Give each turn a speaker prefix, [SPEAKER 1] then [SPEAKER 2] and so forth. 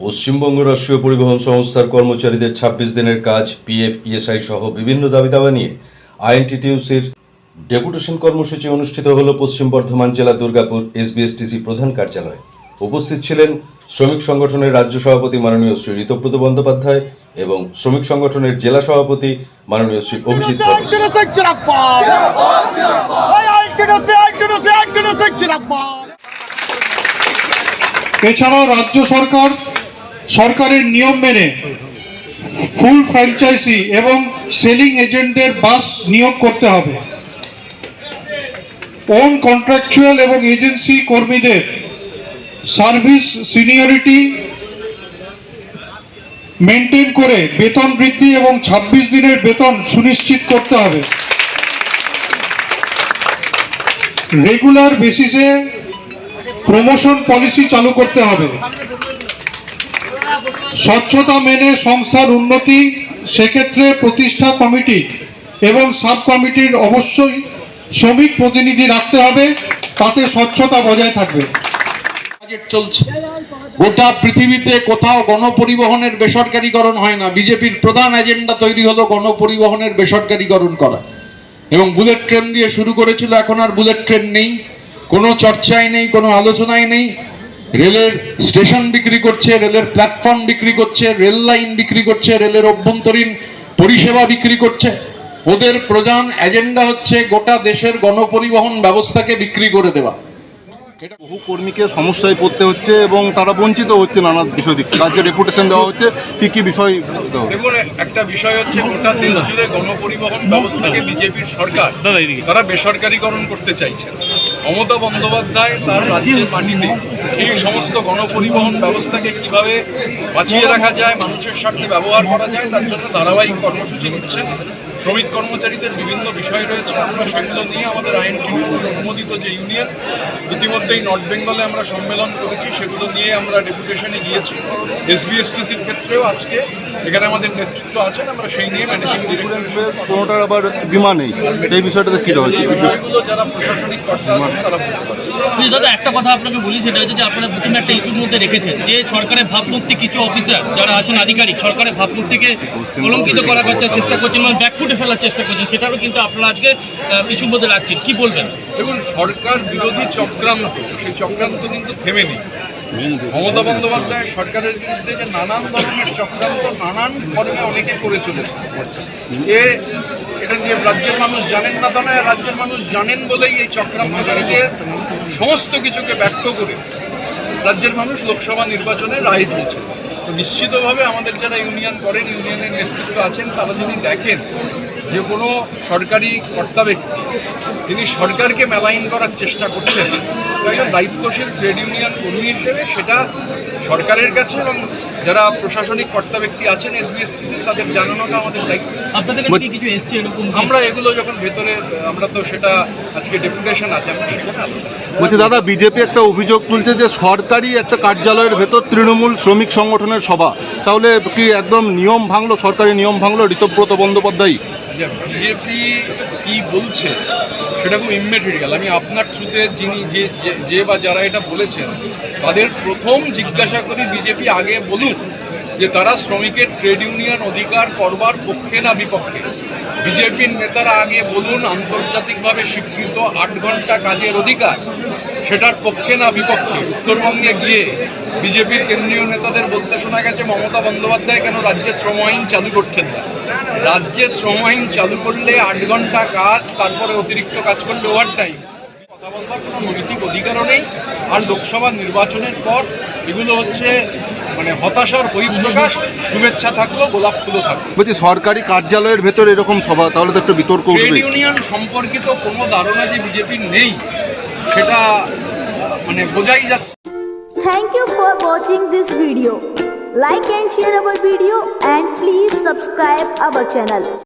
[SPEAKER 1] পশ্চিমবঙ্গ রাষ্ট্রীয় পরিবহন সংস্থার কর্মচারীদের ছাব্বিশ দিনের কাজ পিএফ ইএসআই সহ বিভিন্ন দাবি দাবা নিয়ে আইএনটিটিউসির ডেপুটেশন কর্মসূচি অনুষ্ঠিত হল পশ্চিম বর্ধমান জেলা দুর্গাপুর এসবিএসটিসি প্রধান কার্যালয়ে উপস্থিত ছিলেন শ্রমিক সংগঠনের রাজ্য সভাপতি মাননীয় শ্রী ঋতব্রত বন্দ্যোপাধ্যায় এবং শ্রমিক সংগঠনের জেলা সভাপতি মাননীয় শ্রী অভিজিৎ!
[SPEAKER 2] এছাড়াও রাজ্য সরকার সরকারের নিয়ম মেনে ফুল ফ্র্যাঞ্চাইজি এবং সেলিং এজেন্টদের বাস নিয়োগ করতে হবে। ওন কন্ট্রাকচুয়াল এবং এজেন্সি কর্মীদের সার্ভিস সিনিয়রিটি মেনটেন করে বেতন বৃদ্ধি এবং ২৬ দিনের বেতন সুনিশ্চিত করতে হবে। রেগুলার বেসিসে প্রমোশন পলিসি চালু করতে হবে। স্বচ্ছতা মেনে সংস্থার উন্নতি, সেক্ষেত্রে প্রতিষ্ঠা কমিটি এবং সাব কমিটির অবশ্যই শ্রমিক প্রতিনিধি রাখতে হবে, তাতে স্বচ্ছতা বজায় থাকবে।
[SPEAKER 3] চলছে। গোটা পৃথিবীতে কোথাও গণপরিবহনের বেসরকারীকরণ হয় না। বিজেপির প্রধান এজেন্ডা তৈরি হলো গণপরিবহনের বেসরকারীকরণ করা। এবং বুলেট ট্রেন দিয়ে শুরু করেছিল, এখন আর বুলেট ট্রেন নেই। কোনো চর্চায় নেই, কোনো আলোচনায় নেই। রেলের স্টেশন বিক্রি করছে রেলের প্ল্যাটফর্ম বিক্রি করছে রেল লাইন বিক্রি করছে রেলের অভ্যন্তরীণ পরিষেবা বিক্রি করছে। ওদের প্রধান এজেন্ডা হচ্ছে গোটা দেশের গণপরিবহন ব্যবস্থাকে বিক্রি করে দেওয়া।
[SPEAKER 4] বহু কর্মীকে সমস্যায় পড়তে হচ্ছে এবং তারা বঞ্চিত হচ্ছে নানা বিষয় দিক। রাজ্যে রেপুটেশন দেওয়া হচ্ছে কি কি বিষয়
[SPEAKER 5] দেখুন একটা বিষয় হচ্ছে গোটা দেশ জুড়ে গণপরিবহন ব্যবস্থাকে বিজেপির সরকার তারা বেসরকারীকরণ করতে চাইছেন মমতা বন্দ্যোপাধ্যায় তার রাজ্যের মাটিতে এই সমস্ত গণপরিবহন ব্যবস্থাকে কীভাবে বাঁচিয়ে রাখা যায়, মানুষের স্বার্থে ব্যবহার করা যায়, তার জন্য ধারাবাহিক কর্মসূচি নিচ্ছেন। শ্রমিক কর্মচারীদের বিভিন্ন বিষয় রয়েছে আমরা সেগুলো নিয়ে আমাদের আইন অনুমোদিত যে ইউনিয়ন ইতিমধ্যেই নর্থ বেঙ্গলে আমরা সম্মেলন করেছি সেগুলো নিয়ে আমরা ডেপুটেশনে গিয়েছি। এসবিএসটিসির ক্ষেত্রেও আজকে এখানে আমাদের নেতৃত্ব আছেন আমরা সেই নিয়ে ম্যানেজিং ডিরেক্টর
[SPEAKER 4] আবার বিমা নেই এই বিষয়টাতে কি
[SPEAKER 5] বিষয়গুলো যারা প্রশাসনিক কর্তা আছেন তারা
[SPEAKER 6] কিন্তু দাদা একটা কথা আপনাকে বলি সেটা হচ্ছে যে আপনারা প্রথমে একটা ইস্যুর মধ্যে রেখেছেন যে সরকারের ভাবমূর্তি কিছু অফিসার যারা আছেন আধিকারিক সরকারের ভাবমূর্তিকে কলঙ্কিত করার চেষ্টা করছেন মানে ব্যাকফুটে ফেলার চেষ্টা করছেন সেটারও কিন্তু আপনারা আজকে আহ, ইস্যুর মধ্যে রাখছেন। কি বলবেন?
[SPEAKER 5] দেখুন সরকার বিরোধী চক্রান্ত সেই চক্রান্ত কিন্তু থেমে নেই মমতা বন্দ্যোপাধ্যায় সরকারের বিরুদ্ধে যে নানান ধরনের চক্রান্ত নানান ফর্মে অনেকে করে চলেছে এ এটা যে রাজ্যের মানুষ জানেন না তা নয় রাজ্যের মানুষ জানেন বলেই এই চক্রান্তকারীদের সমস্ত কিছুকে ব্যর্থ করে রাজ্যের মানুষ লোকসভা নির্বাচনে রায় দিয়েছে। তো নিশ্চিতভাবে আমাদের যারা ইউনিয়ন করেন, ইউনিয়নের নেতৃত্ব আছেন, তারা যদি দেখেন যে কোনো সরকারি কর্তা ব্যক্তি, তিনি সরকারকে মেলাইন করার চেষ্টা করছেন একজন দায়িত্বশীল ট্রেড ইউনিয়ন কর্মী হিসেবে সেটা সরকারের কাছে এবং যারা প্রশাসনিক কর্তা ব্যক্তি আছেন এসবিএসটিসি তাদের জানানোটা আমাদের দায়িত্ব।
[SPEAKER 6] আপনাদের কাছে কি কিছু এসছে এরকম
[SPEAKER 5] আমরা এগুলো যখন ভেতরে আমরা তো সেটা আজকে ডেপুটেশন আছে আমরা সেখানে আলোচনা
[SPEAKER 4] বলছি দাদা বিজেপি একটা অভিযোগ তুলছে যে সরকারি একটা কার্যালয়ের ভেতর তৃণমূল শ্রমিক সংগঠনের সভা। তাহলে কি একদম নিয়ম ভাঙলো সরকারি নিয়ম ভাঙলো ঋতব্রত বন্দ্যোপাধ্যায়
[SPEAKER 5] বিজেপি কি বলছে সেটা খুব ইমেটেরিয়াল আমি আপনার থ্রুতে যিনি যে, যে- বা যারা এটা বলেছেন, তাদের প্রথম জিজ্ঞাসা করি বিজেপি আগে বলুন যে তারা শ্রমিকের ট্রেড ইউনিয়ন অধিকার করবার পক্ষে না বিপক্ষে। বিজেপির নেতারা আগে বলুন, আন্তর্জাতিকভাবে স্বীকৃত আট ঘণ্টা কাজের অধিকার, সেটার পক্ষে না বিপক্ষে? উত্তরবঙ্গে গিয়ে বিজেপির কেন্দ্রীয় নেতাদের বলতে শোনা গেছে, মমতা বন্দ্যোপাধ্যায় কেন রাজ্যে শ্রম আইন চালু করছেন না? রাজ্যে শ্রম আইন চালু করলে আট ঘণ্টা কাজ তারপরে অতিরিক্ত কাজ করলে ওভার টাইম কথা বলবার কোনো নৈতিক অধিকারও নেই। আর লোকসভা নির্বাচনের পর এগুলো হচ্ছে মানে হতাশার বহিঃপ্রকাশ। শুভেচ্ছা থাকল গোলাপ ফুলও থাকল।
[SPEAKER 4] বলছি সরকারি কার্যালয়ের ভেতর এরকম সভা তাহলে তো একটা বিতর্ক
[SPEAKER 5] ট্রেড ইউনিয়ন সম্পর্কিত কোনো ধারণা যে বিজেপির নেই সেটা মানে বোঝাই যাচ্ছে।
[SPEAKER 7] Thank you for watching this video. Like and share our video and please subscribe our channel.